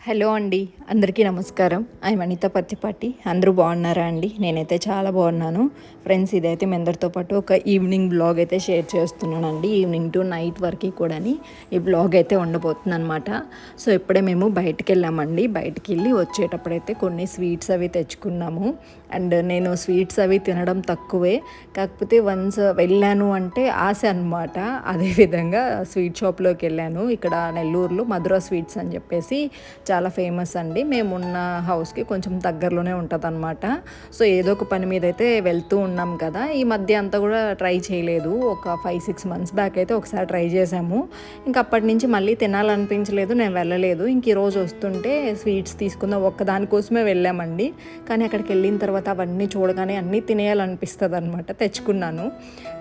Hello అండి అందరికీ నమస్కారం. ఐ అనిత పత్తిపాటి. అందరూ బాగున్నారా అండి? నేనైతే చాలా బాగున్నాను. ఫ్రెండ్స్ ఇదైతే మీ అందరితో పాటు ఒక ఈవినింగ్ బ్లాగ్ అయితే షేర్ చేస్తున్నానండి. ఈవినింగ్ టు నైట్ వరకు కూడా ఈ బ్లాగ్ అయితే ఉండబోతుంది అనమాట సో ఇప్పుడే మేము బయటికి వెళ్ళామండి. బయటికి వెళ్ళి వచ్చేటప్పుడైతే కొన్ని స్వీట్స్ అవి తెచ్చుకున్నాము. అండ్ నేను స్వీట్స్ అవి తినడం తక్కువే. కాకపోతే వన్స్ వెళ్ళాను అంటే ఆశ అనమాట అదేవిధంగా స్వీట్ షాప్లోకి వెళ్ళాను. ఇక్కడ నెల్లూరులో మధుర స్వీట్స్ అని చెప్పేసి చాలా ఫేమస్ అండి. మేమున్న హౌస్కి కొంచెం దగ్గరలోనే ఉంటుంది అనమాట సో ఏదో ఒక పని మీద అయితే వెళ్తూ ఉన్నాం కదా. ఈ మధ్య అంతా కూడా ట్రై చేయలేదు. ఒక ఫైవ్ సిక్స్ మంత్స్ బ్యాక్ అయితే ఒకసారి ట్రై చేసాము ఇంకా అప్పటి నుంచి మళ్ళీ తినాలనిపించలేదు. నేను వెళ్ళలేదు. ఇంక ఈరోజు వస్తుంటే స్వీట్స్ తీసుకుందాం ఒక్కదానికోసమే వెళ్ళామండి. కానీ అక్కడికి వెళ్ళిన తర్వాత తర్వాత అవన్నీ చూడగానే అన్నీ తినేయాలనిపిస్తుంది అనమాట తెచ్చుకున్నాను.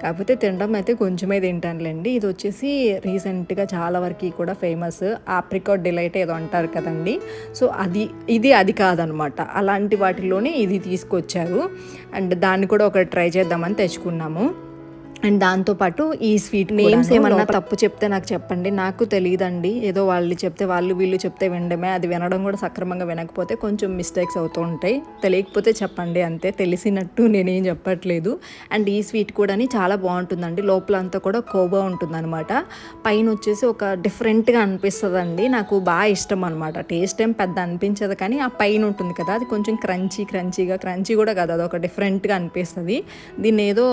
కాకపోతే తినడం అయితే కొంచెమే తింటానులేండి. ఇది వచ్చేసి రీసెంట్గా చాలా వరకు కూడా ఫేమస్ ఆప్రికాట్ డిలైట్ ఏదో అంటారు కదండి. సో అది ఇది అది కాదనమాట అలాంటి వాటిలోనే ఇది తీసుకొచ్చారు. అండ్ దాన్ని కూడా ఒకటి ట్రై చేద్దామని తెచ్చుకున్నాము. అండ్ దాంతోపాటు ఈ స్వీట్ నేమ్స్ ఏమన్నా తప్పు చెప్తే నాకు చెప్పండి. నాకు తెలియదండి ఏదో వాళ్ళు చెప్తే వాళ్ళు వీళ్ళు చెప్తే వినడమే. అది వినడం కూడా సక్రమంగా వినకపోతే కొంచెం మిస్టేక్స్ అవుతూ ఉంటాయి. తెలియకపోతే చెప్పండి అంతే. తెలిసినట్టు నేనేం చెప్పట్లేదు. అండ్ ఈ స్వీట్ కూడా చాలా బాగుంటుందండి. లోపల అంతా కూడా కోబా ఉంటుందన్నమాట. పైన వచ్చేసి ఒక డిఫరెంట్గా అనిపిస్తుందండి. నాకు బాగా ఇష్టం అనమాట టేస్ట్ ఏం పెద్ద అనిపించదు కానీ ఆ పైన ఉంటుంది కదా అది కొంచెం క్రంచీ క్రంచీగా క్రంచీ కూడా కాదు. అది ఒక డిఫరెంట్గా అనిపిస్తుంది. దీన్ని ఏదో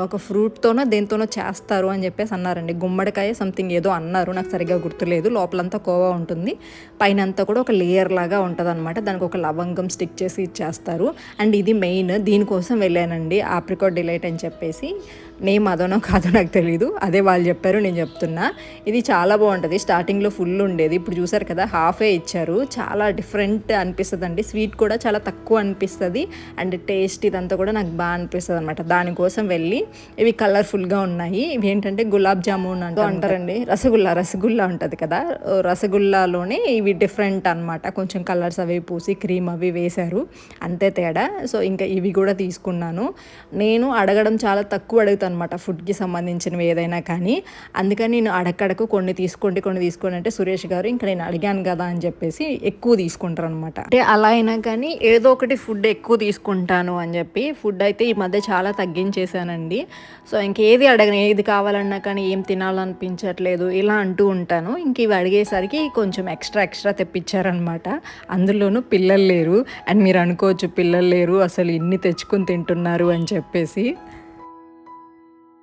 ఒక ఫ్రూట్తోనో దేంతోనో చేస్తారు అని చెప్పేసి అన్నారండి. గుమ్మడికాయ సంథింగ్ ఏదో అన్నారు. నాకు సరిగ్గా గుర్తులేదు. లోపలంతా కోవా ఉంటుంది. పైన అంతా కూడా ఒక లేయర్ లాగా ఉంటుంది అనమాట దానికి ఒక లవంగం స్టిక్ చేసి ఇచ్చేస్తారు అండ్ ఇది మెయిన్ దీనికోసం వెళ్ళానండి. ఆప్రికాట్ డిలైట్ అని చెప్పేసి. నేమ్ అదోనో కాదో నాకు తెలియదు అదే వాళ్ళు చెప్పారు నేను చెప్తున్నా. ఇది చాలా బాగుంటుంది. స్టార్టింగ్లో ఫుల్ ఉండేది. ఇప్పుడు చూసారు కదా హాఫే ఇచ్చారు. చాలా డిఫరెంట్ అనిపిస్తుంది అండి స్వీట్ కూడా చాలా తక్కువ అనిపిస్తుంది. అండ్ టేస్ట్ ఇదంతా కూడా నాకు బాగా అనిపిస్తుంది అనమాట దానికోసం వెళ్ళి ఇవి కలర్ఫుల్గా ఉన్నాయి. ఇవి ఏంటంటే గులాబ్ జామున్ అంటూ అంటారండి. రసగుల్లా రసగుల్లా ఉంటుంది కదా. రసగుల్లాలోనే ఇవి డిఫరెంట్ అనమాట కొంచెం కలర్స్ అవి పూసి క్రీమ్ అవి వేశారు. అంతే తేడా. సో ఇంకా ఇవి కూడా తీసుకున్నాను. నేను అడగడం చాలా తక్కువ అడుగుతాను అనమాట ఫుడ్కి సంబంధించినవి ఏదైనా కానీ. అందుకని నేను అడక్కడకు కొన్ని తీసుకోండి కొన్ని తీసుకోండి అంటే సురేష్ గారు ఇంకా నేను అడిగాను కదా అని చెప్పేసి ఎక్కువ తీసుకుంటారు అనమాట అంటే అలా అయినా కానీ ఏదో ఒకటి ఫుడ్ ఎక్కువ తీసుకుంటాను అని చెప్పి ఫుడ్ అయితే ఈ మధ్య చాలా తగ్గించేశానండి. సో ఇంకేది అడగను ఏది కావాలన్నా కానీ ఏం తినాలనిపించట్లేదు ఇలా అంటూ ఉంటాను. ఇంక ఇవి అడిగేసరికి కొంచెం ఎక్స్ట్రా ఎక్స్ట్రా తెప్పించారనమాట అందులోనూ పిల్లలు లేరు. అండ్ మీరు అనుకోవచ్చు పిల్లలు లేరు అసలు ఇన్ని తెచ్చుకుని తింటున్నారు అని చెప్పేసి.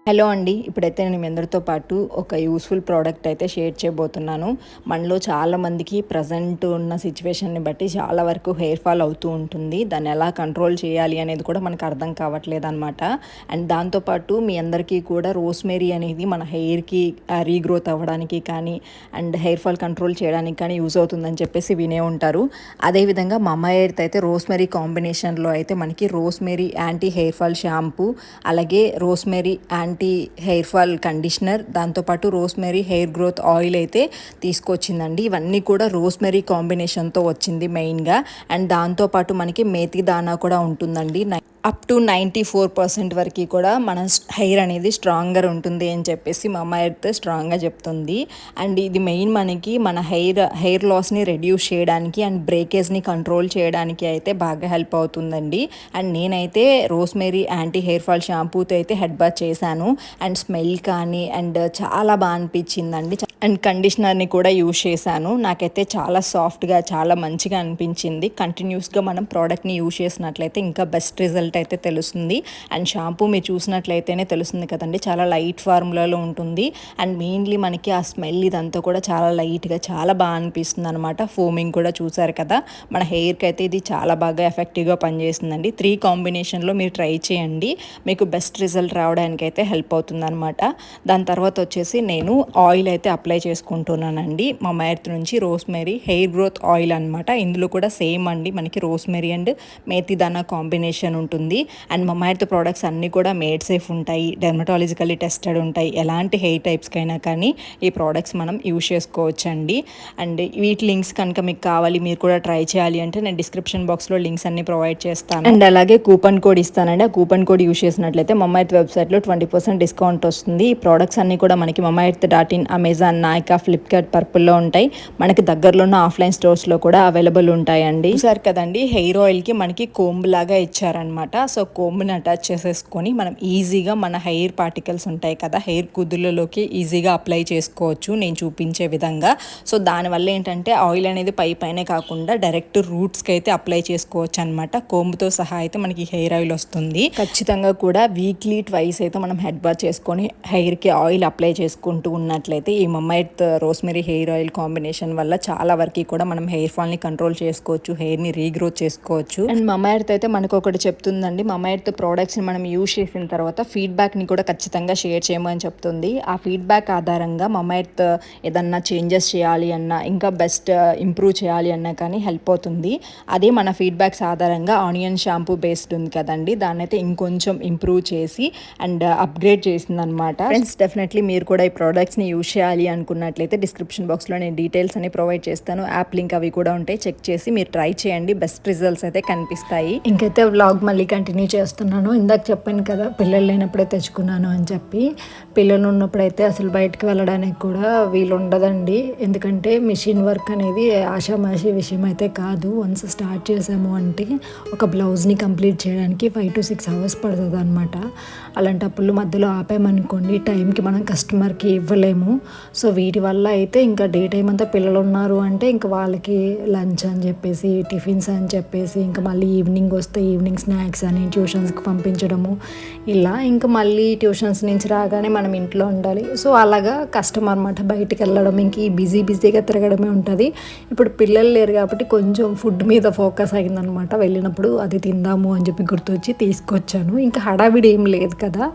హలో అండి ఇప్పుడైతే నేను మీ అందరితో పాటు ఒక యూస్ఫుల్ ప్రోడక్ట్ అయితే షేర్ చేయబోతున్నాను. మనలో చాలామందికి ప్రజెంట్ ఉన్న సిచ్యువేషన్ని బట్టి చాలా వరకు హెయిర్ ఫాల్ అవుతూ ఉంటుంది. దాన్ని ఎలా కంట్రోల్ చేయాలి అనేది కూడా మనకు అర్థం కావట్లేదు అనమాట అండ్ దాంతోపాటు మీ అందరికీ కూడా రోస్మేరీ అనేది మన హెయిర్కి రీగ్రోత్ అవ్వడానికి కానీ అండ్ హెయిర్ ఫాల్ కంట్రోల్ చేయడానికి కానీ యూజ్ అవుతుందని చెప్పేసి వినే ఉంటారు. అదేవిధంగా మా అమ్మాయి అయితే రోస్మెరీ కాంబినేషన్లో అయితే మనకి rosemary anti hair fall shampoo అలాగే rosemary anti anti hair fall conditioner దాంతోపాటు రోస్మెరీ హెయిర్ గ్రోత్ ఆయిల్ అయితే తీసుకొచ్చిందండి. ఇవన్నీ కూడా రోస్మెరీ కాంబినేషన్తో వచ్చింది మెయిన్గా. అండ్ దాంతోపాటు మనకి మేతి దానా కూడా ఉంటుందండి. Up to ninety four percent వరకు కూడా మన హెయిర్ అనేది స్ట్రాంగర్ ఉంటుంది అని చెప్పేసి మా అమ్మాయి అయితే స్ట్రాంగ్గా చెప్తుంది. అండ్ ఇది మెయిన్ మనకి మన హెయిర్ హెయిర్ లాస్ని రెడ్యూస్ చేయడానికి అండ్ బ్రేకేజ్ని కంట్రోల్ చేయడానికి అయితే బాగా హెల్ప్ అవుతుందండి. అండ్ నేనైతే రోస్మేరీ యాంటీ హెయిర్ ఫాల్ షాంపూతో అయితే హెడ్ బాత్ చేశాను. అండ్ స్మెల్ కానీ అండ్ చాలా బాగా అనిపించిందండి. అండ్ కండిషనర్ని కూడా యూజ్ చేశాను. నాకైతే చాలా సాఫ్ట్గా చాలా మంచిగా అనిపించింది. కంటిన్యూస్గా మనం ప్రోడక్ట్ని యూజ్ చేసినట్లయితే ఇంకా బెస్ట్ రిజల్ట్ అయితే తెలుస్తుంది. అండ్ షాంపూ మీరు చూసినట్లయితేనే తెలుస్తుంది కదండి. చాలా లైట్ ఫార్ములాలో ఉంటుంది. అండ్ మెయిన్లీ మనకి ఆ స్మెల్ ఇదంతా కూడా చాలా లైట్గా చాలా బాగా అనిపిస్తుంది అనమాట ఫోమింగ్ కూడా చూసారు కదా. మన హెయిర్కి అయితే ఇది చాలా బాగా ఎఫెక్టివ్గా పనిచేస్తుందండి. త్రీ కాంబినేషన్లో మీరు ట్రై చేయండి. మీకు బెస్ట్ రిజల్ట్ రావడానికి అయితే హెల్ప్ అవుతుంది అనమాట దాని తర్వాత వచ్చేసి నేను ఆయిల్ అయితే అప్లై చేసుకుంటున్నానండి. మా మైర్త్ నుంచి రోస్మెరీ హెయిర్ గ్రోత్ ఆయిల్ అనమాట ఇందులో కూడా సేమ్ అండి. మనకి రోస్మెరీ అండ్ మేతి దానా కాంబినేషన్ ఉంటుంది. అండ్ మా మైర్త్ ప్రోడక్ట్స్ అన్నీ కూడా మేడ్ సేఫ్ ఉంటాయి. డెర్మటాలజికల్లీ టెస్టెడ్ ఉంటాయి. ఎలాంటి హెయిర్ టైప్స్కైనా కానీ ఈ ప్రోడక్ట్స్ మనం యూజ్ చేసుకోవచ్చండి. అండ్ వీటి లింక్స్ కనుక మీకు కావాలి మీరు కూడా ట్రై చేయాలి అంటే నేను డిస్క్రిప్షన్ బాక్స్లో లింక్స్ అన్ని ప్రొవైడ్ చేస్తాను. అండ్ అలాగే కూపన్ కోడ్ ఇస్తానండి. ఆ కూపన్ కోడ్ యూజ్ చేసినట్లయితే మా వెబ్సైట్లో ట్వంటీ పర్సెంట్ డిస్కౌంట్ వస్తుంది. ఈ ప్రోడక్ట్స్ అన్నీ కూడా మనకి Mamaearth dot in Amazon Nykaa Flipkart పర్పుల్లో ఉంటాయి. మనకి దగ్గరలో ఉన్న ఆఫ్లైన్ స్టోర్స్లో కూడా అవైలబుల్ ఉంటాయండి. సార్ కదండి హెయిర్ ఆయిల్కి మనకి కోంబ్ లాగా ఇచ్చారనమాట సో కోంబ్ని అటాచ్ చేసేసుకొని మనం ఈజీగా మన హెయిర్ పార్టికల్స్ ఉంటాయి కదా హెయిర్ కుదుళ్ళలోకి ఈజీగా అప్లై చేసుకోవచ్చు నేను చూపించే విధంగా. సో దానివల్ల ఏంటంటే ఆయిల్ అనేది పై పైనే కాకుండా డైరెక్ట్ రూట్స్కి అయితే అప్లై చేసుకోవచ్చు అనమాట కోంబుతో సహా అయితే మనకి హెయిర్ ఆయిల్ వస్తుంది. ఖచ్చితంగా కూడా వీక్లీ ట్వైస్ అయితే మనం హెడ్ బాత్ చేసుకొని హెయిర్కి ఆయిల్ అప్లై చేసుకుంటూ ఉన్నట్లయితే ఈ మమ్మైట్ రోస్మెరీ హెయిర్ ఆయిల్ కాంబినేషన్ వల్ల చాలా వరకు కూడా మనం హెయిర్ ఫాల్ని కంట్రోల్ చేసుకోవచ్చు హెయిర్ని రీగ్రోత్ చేసుకోవచ్చు. అండ్ మమ్మైర్త్ అయితే మనకు ఒకటి చెప్తుందండి మమ్మైర్త్ ప్రోడక్ట్స్ని మనం యూజ్ చేసిన తర్వాత ఫీడ్బ్యాక్ని కూడా ఖచ్చితంగా షేర్ చేయమని చెప్తుంది. ఆ ఫీడ్బ్యాక్ ఆధారంగా మమ్మైర్త్ ఏదన్నా చేంజెస్ చేయాలి అన్నా ఇంకా బెస్ట్ ఇంప్రూవ్ చేయాలి అన్నా కానీ హెల్ప్ అవుతుంది. అదే మన ఫీడ్బ్యాక్స్ ఆధారంగా ఆనియన్ షాంపూ బేస్డ్ ఉంది కదండి దాన్ని అయితే ఇంకొంచెం ఇంప్రూవ్ చేసి అండ్ అప్గ్రేడ్ చేసింది అనమాట ఫ్రెండ్స్ డెఫినెట్లీ మీరు కూడా ఈ ప్రోడక్ట్స్ని యూజ్ చేయాలి అనుకున్నట్లయితే డిస్క్రిప్షన్ బాక్స్లో నేను డీటెయిల్స్ అని ప్రొవైడ్ చేస్తాను. యాప్ లింక్ అవి కూడా ఉంటాయి చెక్ చేసి మీరు ట్రై చేయండి. బెస్ట్ రిజల్ట్స్ అయితే కనిపిస్తాయి. ఇంకైతే వ్లాగ్ మళ్ళీ కంటిన్యూ చేస్తున్నాను. ఇందాక చెప్పాను కదా పిల్లలు లేనప్పుడే తెచ్చుకున్నాను అని చెప్పి. పిల్లలు ఉన్నప్పుడైతే అసలు బయటకు వెళ్ళడానికి కూడా వీలు ఉండదండి ఎందుకంటే మిషన్ వర్క్ అనేది ఆషామాషి విషయం అయితే కాదు. వన్స్ స్టార్ట్ చేసాము అంటే ఒక బ్లౌజ్ని కంప్లీట్ చేయడానికి ఫైవ్ టు సిక్స్ అవర్స్ పడుతుంది అనమాట అలాంటప్పుడు మధ్యలో ఆపామనుకోండి టైంకి మనం కస్టమర్కి ఇవ్వలేము. సో వీటి వల్ల అయితే ఇంకా డే టైం అంతా పిల్లలు ఉన్నారు అంటే ఇంకా వాళ్ళకి లంచ్ అని చెప్పేసి టిఫిన్స్ అని చెప్పేసి ఇంకా మళ్ళీ ఈవినింగ్ వస్తే ఈవినింగ్ స్నాక్స్ అని ట్యూషన్స్కి పంపించడము. ఇలా ఇంకా మళ్ళీ ట్యూషన్స్ నుంచి రాగానే మనం ఇంట్లో ఉండాలి. సో అలాగా కష్టం అనమాట బయటికి వెళ్ళడం ఇంక ఈ బిజీ బిజీగా తిరగడమే ఉంటుంది. ఇప్పుడు పిల్లలు లేరు కాబట్టి కొంచెం ఫుడ్ మీద ఫోకస్ అయిందనమాట. వెళ్ళినప్పుడు అది తిందాము అని చెప్పి గుర్తొచ్చి తీసుకొచ్చాను. ఇంకా హడావిడి ఏం లేదు కదా.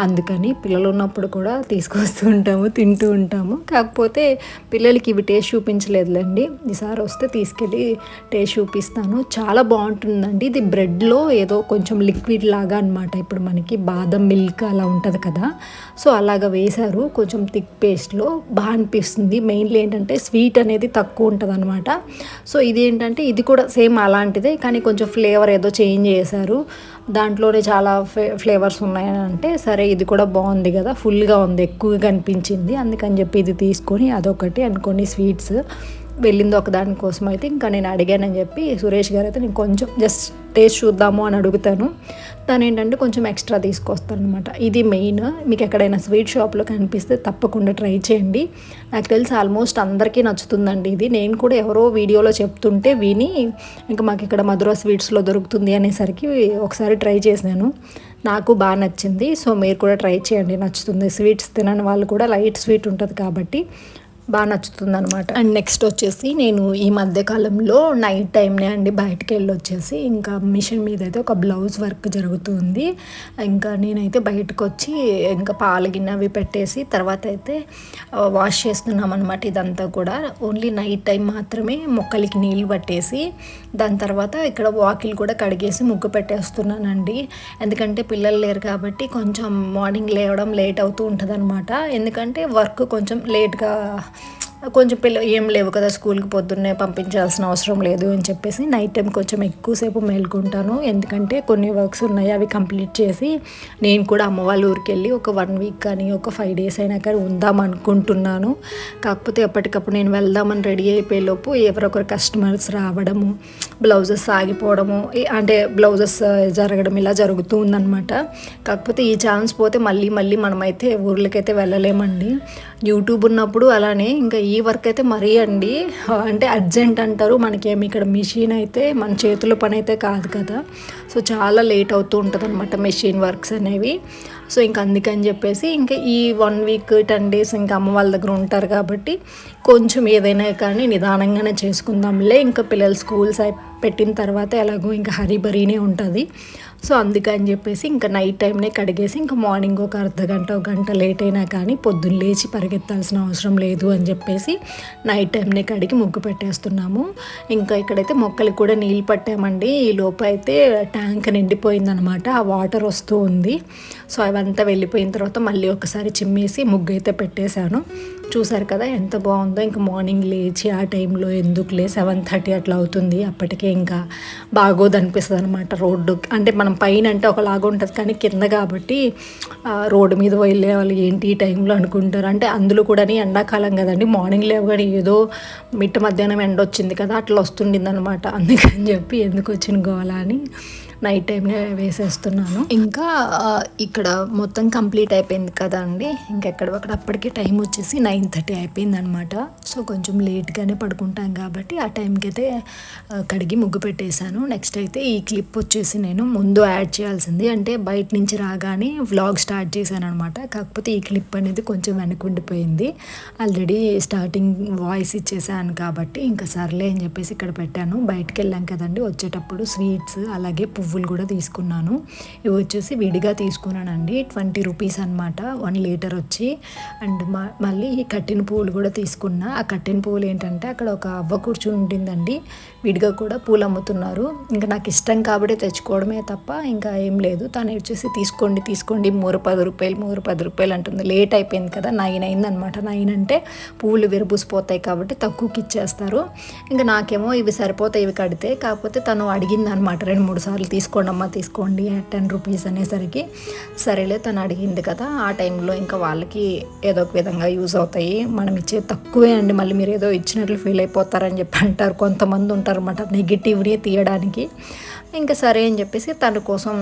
అందుకని పిల్లలు ఉన్నప్పుడు కూడా తీసుకొస్తూ ఉంటాము తింటూ ఉంటాము. కాకపోతే పిల్లలకి ఇవి టేస్ట్ చూపించలేదులేండి. ఈసారి వస్తే తీసుకెళ్ళి టేస్ట్ చూపిస్తాను. చాలా బాగుంటుందండి. ఇది బ్రెడ్లో ఏదో కొంచెం లిక్విడ్ లాగా అనమాట ఇప్పుడు మనకి బాదం మిల్క్ అలా ఉంటుంది కదా. సో అలాగ వేశారు. కొంచెం థిక్ పేస్ట్లో బాగా అనిపిస్తుంది. మెయిన్లీ ఏంటంటే స్వీట్ అనేది తక్కువ ఉంటుంది అనమాట సో ఇది ఏంటంటే ఇది కూడా సేమ్ అలాంటిదే. కానీ కొంచెం ఫ్లేవర్ ఏదో చేంజ్ చేశారు. దాంట్లోనే చాలా ఫ్లే ఫ్లేవర్స్ ఉన్నాయని అంటే సరే ఇది కూడా బాగుంది కదా ఫుల్గా ఉంది ఎక్కువగా అనిపించింది అందుకని చెప్పి ఇది తీసుకొని అదొకటి అనుకోండి స్వీట్స్ వెళ్ళింది ఒకదాని కోసం అయితే ఇంకా నేను అడిగానని చెప్పి సురేష్ గారు అయితే నేను కొంచెం జస్ట్ టేస్ట్ చూద్దాము అని అడుగుతాను. తను ఏంటంటే కొంచెం ఎక్స్ట్రా తీసుకొస్తాను అనమాట ఇది మెయిన్ మీకు ఎక్కడైనా స్వీట్ షాప్లో కనిపిస్తే తప్పకుండా ట్రై చేయండి. నాకు తెలిసి ఆల్మోస్ట్ అందరికీ నచ్చుతుందండి ఇది. నేను కూడా ఎవరో వీడియోలో చెప్తుంటే విని ఇంకా మాకు ఇక్కడ మధుర స్వీట్స్లో దొరుకుతుంది అనేసరికి ఒకసారి ట్రై చేశాను నాకు బాగా నచ్చింది. సో మీరు కూడా ట్రై చేయండి. నచ్చుతుంది. స్వీట్స్ తినని వాళ్ళు కూడా లైట్ స్వీట్ ఉంటుంది కాబట్టి. బాగా నచ్చుతుంది అనమాట అండ్ నెక్స్ట్ వచ్చేసి నేను ఈ మధ్య కాలంలో నైట్ టైంనే అండి బయటకు వెళ్ళి వచ్చేసి ఇంకా మిషన్ మీద అయితే ఒక బ్లౌజ్ వర్క్ జరుగుతుంది. ఇంకా నేనైతే బయటకు వచ్చి ఇంకా పాలు గిన్నె అవి పెట్టేసి తర్వాత అయితే వాష్ చేస్తున్నాం అనమాట ఇదంతా కూడా. ఓన్లీ నైట్ టైం మాత్రమే మొక్కలకి నీళ్ళు పట్టేసి దాని తర్వాత ఇక్కడ వాకిల్ కూడా కడిగేసి ముగ్గు పెట్టేస్తున్నానండి. ఎందుకంటే పిల్లలు లేరు కాబట్టి కొంచెం మార్నింగ్ లేవడం లేట్ అవుతూ ఉంటుంది అనమాట ఎందుకంటే వర్క్ కొంచెం లేట్గా కొంచెం పిల్ల ఏం లేవు కదా స్కూల్కి పొద్దున్నే పంపించాల్సిన అవసరం లేదు అని చెప్పేసి నైట్ టైం కొంచెం ఎక్కువసేపు మేల్కుంటాను. ఎందుకంటే కొన్ని వర్క్స్ ఉన్నాయి అవి కంప్లీట్ చేసి నేను కూడా అమ్మ వాళ్ళ ఊరికి వెళ్ళి ఒక వన్ వీక్ కానీ ఒక ఫైవ్ డేస్ అయినా కానీ ఉందాం అనుకుంటున్నాను. కాకపోతే ఎప్పటికప్పుడు నేను వెళ్దామని రెడీ అయిపోయేలోపు ఎవరొకరు కస్టమర్స్ రావడము బ్లౌజెస్ ఆగిపోవడము అంటే బ్లౌజెస్ జరగడం ఇలా జరుగుతూ ఉందన్నమాట కాకపోతే ఈ ఛాన్స్ పోతే మళ్ళీ మళ్ళీ మనమైతే ఊర్లకైతే వెళ్ళలేమండి. యూట్యూబ్ ఉన్నప్పుడు అలానే ఇంకా ఈ ఈ వర్క్ అయితే మరీ అండి. అంటే అర్జెంట్ అంటారు. మనకేమి ఇక్కడ మిషన్ అయితే మన చేతుల పని అయితే కాదు కదా. సో చాలా లేట్ అవుతూ ఉంటుంది అనమాట మెషిన్ వర్క్స్ అనేవి. సో ఇంక అందుకని చెప్పేసి ఇంకా ఈ వన్ వీక్ టెన్ డేస్ ఇంకా అమ్మ వాళ్ళ దగ్గర ఉంటారు కాబట్టి కొంచెం ఏదైనా కానీ నిదానంగానే చేసుకుందాంలే. ఇంకా పిల్లలు స్కూల్స్ పెట్టిన తర్వాత ఎలాగో ఇంకా హరిబరీనే ఉంటుంది. సో అందుకని చెప్పేసి ఇంకా నైట్ టైంనే కడిగేసి ఇంకా మార్నింగ్ ఒక అర్ధ గంట ఒక గంట లేట్ అయినా కానీ పొద్దున్న లేచి పరిగెత్తాల్సిన అవసరం లేదు అని చెప్పేసి నైట్ టైంనే కడిగి ముగ్గు పెట్టేస్తున్నాము. ఇంకా ఇక్కడైతే మొక్కలకి కూడా నీళ్ళు పట్టామండి. ఈ లోపు అయితే ట్యాంక్ నిండిపోయిందనమాట. ఆ వాటర్ వస్తూ ఉంది. సో అవంతా వెళ్ళిపోయిన తర్వాత మళ్ళీ ఒకసారి చిమ్మేసి ముగ్గు అయితే పెట్టేశాను. చూసారు కదా ఎంత బాగుందో. ఇంకా మార్నింగ్ లేచి ఆ టైంలో ఎందుకులే సెవెన్ థర్టీ అట్లా అవుతుంది. అప్పటికే ఇంకా బాగోదు అనిపిస్తుంది అనమాట రోడ్డు అంటే మనం పైన అంటే ఒకలాగా ఉంటుంది. కానీ కింద కాబట్టి రోడ్డు మీద వెళ్ళే వాళ్ళు ఏంటి ఈ టైంలో అనుకుంటారు. అంటే అందులో కూడా ఎండాకాలం కదండి మార్నింగ్ లేవగానే ఏదో మిట్ట మధ్యాహ్నం ఎండ వచ్చింది కదా అట్లా వస్తుండింది అనమాట అందుకని చెప్పి ఎందుకు వచ్చిన గోవాల అని. నైట్ టైంనే వేసేస్తున్నాను. ఇంకా ఇక్కడ మొత్తం కంప్లీట్ అయిపోయింది కదా అండి. ఇంకెక్కడ అక్కడ అప్పటికే టైం వచ్చేసి నైన్ థర్టీ అయిపోయింది అనమాట సో కొంచెం లేట్గానే పడుకుంటాం కాబట్టి ఆ టైంకి అయితే కడిగి ముగ్గు పెట్టేశాను. నెక్స్ట్ అయితే ఈ క్లిప్ వచ్చేసి నేను ముందు యాడ్ చేయాల్సింది. అంటే బయట నుంచి రాగానే వ్లాగ్ స్టార్ట్ చేశాను అనమాట కాకపోతే ఈ క్లిప్ అనేది కొంచెం వెనకుండిపోయింది ఆల్రెడీ స్టార్టింగ్ వాయిస్ ఇచ్చేసాను కాబట్టి ఇంకా సర్లే అని చెప్పేసి ఇక్కడ పెట్టాను. బయటకు వెళ్ళాం కదండి. వచ్చేటప్పుడు స్వీట్స్ అలాగే పువ్వులు కూడా తీసుకున్నాను. ఇవి వచ్చేసి విడిగా తీసుకున్నానండి. ట్వంటీ రూపీస్ అనమాట వన్ లీటర్ వచ్చి. అండ్ మ- మళ్ళీ ఈ కట్టిన పువ్వులు కూడా తీసుకున్నా. ఆ కట్టిన పువ్వులు ఏంటంటే అక్కడ ఒక అవ్వ కూర్చుని ఉంటుందండి విడిగా కూడా పూలు అమ్ముతున్నారు. ఇంకా నాకు ఇష్టం కాబట్టి తెచ్చుకోవడమే తప్ప ఇంకా ఏం లేదు. తను వచ్చేసి తీసుకోండి తీసుకోండి మూడు పది రూపాయలు మూడు పది రూపాయలు అంటుంది. లేట్ అయిపోయింది కదా నైన్ అయింది అనమాట నైన్ అంటే పువ్వులు విరబూసిపోతాయి కాబట్టి తక్కువకి ఇచ్చేస్తారు. ఇంకా నాకేమో ఇవి సరిపోతాయి ఇవి కడితే. కాకపోతే తను అడిగింది అనమాట రెండు మూడు సార్లు తీసుకోండి అమ్మ తీసుకోండి టెన్ రూపీస్ అనేసరికి సరేలే తను అడిగింది కదా. ఆ టైంలో ఇంకా వాళ్ళకి ఏదో ఒక విధంగా యూజ్ అవుతాయి. మనం ఇచ్చే తక్కువే అండి. మళ్ళీ మీరు ఏదో ఇచ్చినట్లు ఫీల్ అయిపోతారని చెప్పి అంటారు. కొంతమంది ఉంటారు అన్నమాట నెగిటివ్నే తీయడానికి. ఇంకా సరే అని చెప్పేసి తన కోసం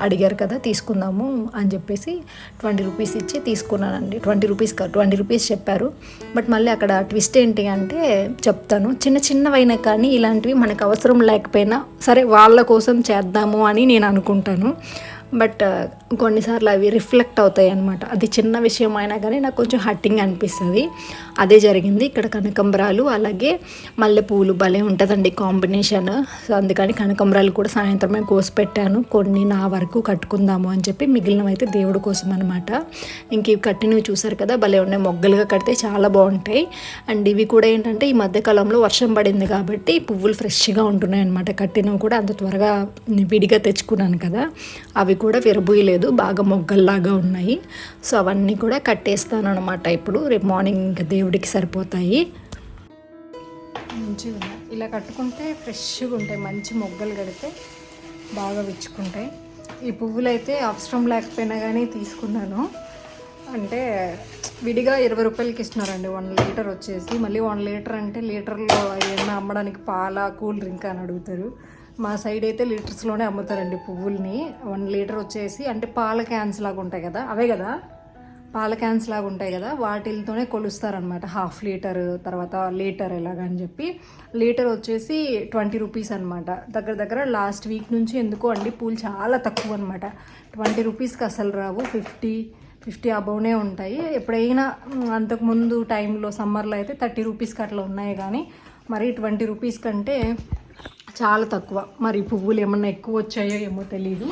అడిగారు కదా తీసుకుందాము అని చెప్పేసి ట్వంటీ రూపీస్ ఇచ్చి తీసుకున్నానండి. ట్వంటీ రూపీస్ కాదు ట్వంటీ రూపీస్ చెప్పారు. బట్ మళ్ళీ అక్కడ ట్విస్ట్ ఏంటి అంటే చెప్తాను. చిన్న చిన్నవైనా కానీ ఇలాంటివి మనకు అవసరం లేకపోయినా సరే వాళ్ళ కోసం చేద్దాము అని నేను అనుకుంటాను. బట్ కొన్నిసార్లు అవి రిఫ్లెక్ట్ అవుతాయి అనమాట అది చిన్న విషయం అయినా కానీ నాకు కొంచెం హట్టింగ్ అనిపిస్తుంది. అదే జరిగింది ఇక్కడ కనకంబరాలు అలాగే మల్లెపూలు భలే ఉంటుందండి కాంబినేషన్. సో అందుకని కనకంబరాలు కూడా సాయంత్రమే కోసి పెట్టాను కొన్ని నా వరకు కట్టుకుందాము అని చెప్పి మిగిలినవైతే దేవుడి కోసం అనమాట ఇంక ఇవి కట్టినవి చూసారు కదా భలే ఉన్నాయి. మొగ్గలుగా కడితే చాలా బాగుంటాయి. అండ్ ఇవి కూడా ఏంటంటే ఈ మధ్యకాలంలో వర్షం పడింది కాబట్టి పువ్వులు ఫ్రెష్గా ఉంటున్నాయి అనమాట కట్టినవి కూడా అంత త్వరగా విడిగా తెచ్చుకున్నాను కదా అవి కూడా విరబూయలేదు బాగా మొగ్గల్లాగా ఉన్నాయి. సో అవన్నీ కూడా కట్టేస్తాను అనమాట ఇప్పుడు. రేపు మార్నింగ్ ఇంకా దేవుడికి సరిపోతాయి. మంచిగా ఉన్నాయి. ఇలా కట్టుకుంటే ఫ్రెష్గా ఉంటాయి. మంచి మొగ్గలు కడితే బాగా విచ్చుకుంటాయి. ఈ పువ్వులు అయితే అవసరం లేకపోయినా కానీ తీసుకున్నాను. అంటే విడిగా ఇరవై రూపాయలకి ఇస్తున్నారండి. వన్ లీటర్ వచ్చేసి. మళ్ళీ వన్ లీటర్ అంటే లీటర్లో ఏమైనా అమ్మడానికి పాల కూల్ డ్రింక్ అని అడుగుతారు. మా సైడ్ అయితే లీటర్స్లోనే అమ్ముతారండి పువ్వుల్ని. వన్ లీటర్ వచ్చేసి అంటే పాల క్యాన్స్ లాగా ఉంటాయి కదా అవే కదా? పాల క్యాన్స్ లాగా ఉంటాయి కదా వాటితోనే కొలుస్తారనమాట హాఫ్ లీటర్ తర్వాత లీటర్ ఎలాగని చెప్పి. లీటర్ వచ్చేసి ట్వంటీ రూపీస్ అనమాట దగ్గర దగ్గర లాస్ట్ వీక్ నుంచి ఎందుకో అండి పూలు చాలా తక్కువ అనమాట ట్వంటీ రూపీస్కి అసలు రావు. ఫిఫ్టీ ఫిఫ్టీ అబౌనే ఉంటాయి. ఎప్పుడైనా అంతకుముందు టైంలో సమ్మర్లో అయితే థర్టీ రూపీస్కి అట్లా ఉన్నాయి కానీ మరి ట్వంటీ రూపీస్ కంటే చాలా తక్కువ. మరి పువ్వులు ఏమన్నా ఎక్కువ వచ్చాయో ఏమో తెలియదు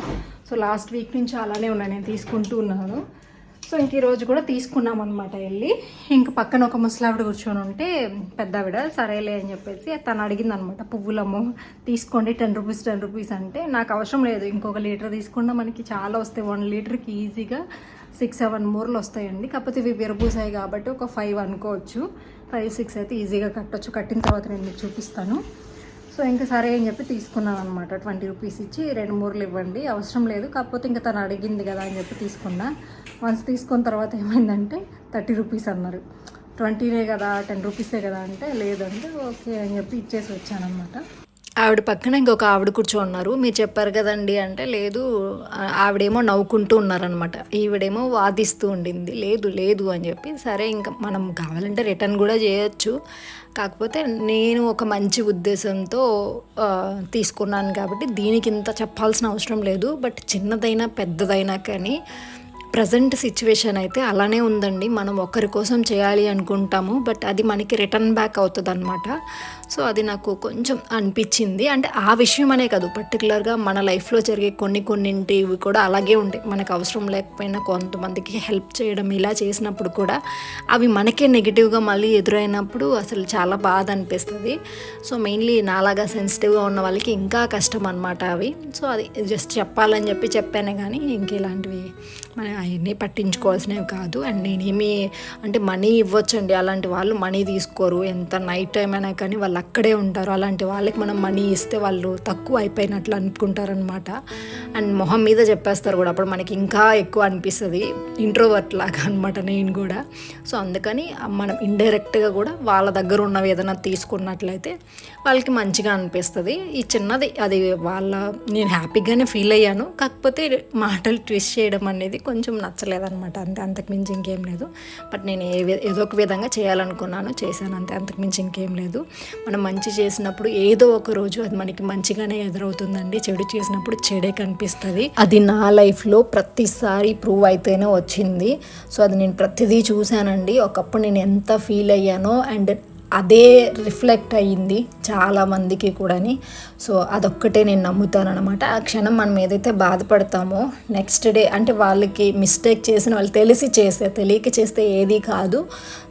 సో లాస్ట్ వీక్ నుంచి అలానే ఉన్నాను నేను తీసుకుంటూ ఉన్నాను. సో ఇంక ఈరోజు కూడా తీసుకున్నాం అనమాట వెళ్ళి. ఇంక పక్కన ఒక ముసలావిడ కూర్చొని ఉంటే పెద్దావిడ సరేలే అని చెప్పేసి తను అడిగింది అనమాట పువ్వులమ్మో తీసుకోండి టెన్ రూపీస్ టెన్ రూపీస్ అంటే. నాకు అవసరం లేదు ఇంకొక లీటర్ తీసుకున్నా మనకి చాలా వస్తాయి. వన్ లీటర్కి ఈజీగా సిక్స్ సెవెన్ మూరలు వస్తాయండి. కాకపోతే ఇవి విరబూసాయి కాబట్టి ఒక ఫైవ్ అనుకోవచ్చు. ఫైవ్ సిక్స్ అయితే ఈజీగా కట్టొచ్చు. కట్టిన తర్వాత నేను మీకు చూపిస్తాను. సో ఇంకా సరే అని చెప్పి తీసుకున్నాను అనమాట ట్వంటీ రూపీస్ ఇచ్చి రెండు మూరలు ఇవ్వండి అవసరం లేదు. కాకపోతే ఇంకా తను అడిగింది కదా అని చెప్పి తీసుకున్నా. వన్స్ తీసుకున్న తర్వాత ఏమైందంటే థర్టీ రూపీస్ అన్నారు. ట్వంటీనే కదా టెన్ రూపీసే కదా అంటే లేదంటే ఓకే అని చెప్పి ఇచ్చేసి వచ్చానమాట ఆవిడ పక్కన ఇంకొక ఆవిడ కూర్చో ఉన్నారు మీరు చెప్పారు కదండి అంటే లేదు ఆవిడేమో నవ్వుకుంటూ ఉన్నారనమాట ఈవిడేమో వాదిస్తూ ఉండింది. లేదు లేదు అని చెప్పి సరే ఇంకా మనం కావాలంటే రిటర్న్ కూడా చేయొచ్చు. కాకపోతే నేను ఒక మంచి ఉద్దేశంతో తీసుకున్నాను కాబట్టి దీనికి ఇంత చెప్పాల్సిన అవసరం లేదు. బట్ చిన్నదైనా పెద్దదైనా కానీ ప్రజెంట్ సిచ్యువేషన్ అయితే అలానే ఉందండి. మనం ఒకరి కోసం చేయాలి అనుకుంటాము. బట్ అది మనకి రిటర్న్ బ్యాక్ అవుతుంది అనమాట సో అది నాకు కొంచెం అనిపించింది. అంటే ఆ విషయం అనే కాదు పర్టికులర్గా మన లైఫ్లో జరిగే కొన్ని కొన్నింటివి కూడా అలాగే ఉంటాయి. మనకు అవసరం లేకపోయినా కొంతమందికి హెల్ప్ చేయడం ఇలా చేసినప్పుడు కూడా అవి మనకే నెగిటివ్గా మళ్ళీ ఎదురైనప్పుడు అసలు చాలా బాధ అనిపిస్తుంది. సో మెయిన్లీ నాలాగా సెన్సిటివ్గా ఉన్న వాళ్ళకి ఇంకా కష్టం అనమాట అవి. సో అది జస్ట్ చెప్పాలని చెప్పి చెప్పానే కానీ ఇంక ఇలాంటివి మనం అవన్నీ పట్టించుకోవాల్సినవి కాదు. అండ్ నేనేమి అంటే మనీ ఇవ్వచ్చండి అలాంటి వాళ్ళు మనీ తీసుకోరు. ఎంత నైట్ టైం అయినా కానీ వాళ్ళు వాళ్ళు అక్కడే ఉంటారు. అలాంటి వాళ్ళకి మనం మనీ ఇస్తే వాళ్ళు తక్కువ అయిపోయినట్లు అనుకుంటారనమాట అండ్ మొహం మీద చెప్పేస్తారు కూడా. అప్పుడు మనకి ఇంకా ఎక్కువ అనిపిస్తుంది. ఇంట్రోవర్ట్ లాగా అనమాట నేను కూడా. సో అందుకని మనం ఇండైరెక్ట్గా కూడా వాళ్ళ దగ్గర ఉన్నవి ఏదైనా తీసుకున్నట్లయితే వాళ్ళకి మంచిగా అనిపిస్తుంది. ఈ చిన్నది అది వాళ్ళ నేను హ్యాపీగానే ఫీల్ అయ్యాను. కాకపోతే మాటలు ట్విస్ట్ చేయడం అనేది కొంచెం నచ్చలేదన్నమాట. అంతే అంతకుమించి ఇంకేం లేదు. బట్ నేను ఏ ఏదో ఒక విధంగా చేయాలనుకున్నాను చేశాను అంతే. అంతకుమించి ఇంకేం లేదు. మనం మంచి చేసినప్పుడు ఏదో ఒక రోజు అది మనకి మంచిగానే ఎదురవుతుందండి. చెడు చేసినప్పుడు చెడే కనిపిస్తుంది. అది నా లైఫ్లో ప్రతిసారి ప్రూవ్ అయితేనే వచ్చింది. సో అది నేను ప్రతిదీ చూశానండి. ఒకప్పుడు నేను ఎంత ఫీల్ అయ్యానో అండ్ అదే రిఫ్లెక్ట్ అయ్యింది చాలా మందికి కూడాని. సో అదొక్కటే నేను నమ్ముతాను అనమాట ఆ క్షణం మనం ఏదైతే బాధపడతామో నెక్స్ట్ డే అంటే వాళ్ళకి మిస్టేక్ చేసిన వాళ్ళు తెలిసి చేస్తే తెలియక చేస్తే ఏది కాదు.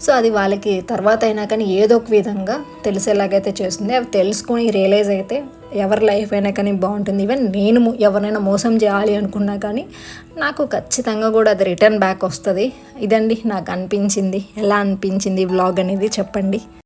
సో అది వాళ్ళకి తర్వాత అయినా కానీ ఏదో ఒక విధంగా తెలిసేలాగైతే చేస్తుంది. అవి తెలుసుకొని రియలైజ్ అయితే ఎవరి లైఫ్ అయినా కానీ బాగుంటుంది. ఈవెన్ నేను ఎవరినైనా మోసం చేయాలి అనుకున్నా కానీ నాకు ఖచ్చితంగా కూడా అది రిటర్న్ బ్యాక్ వస్తుంది. ఇదండి నాకు అనిపించింది. ఎలా అనిపించింది వ్లాగ్ అనేది చెప్పండి.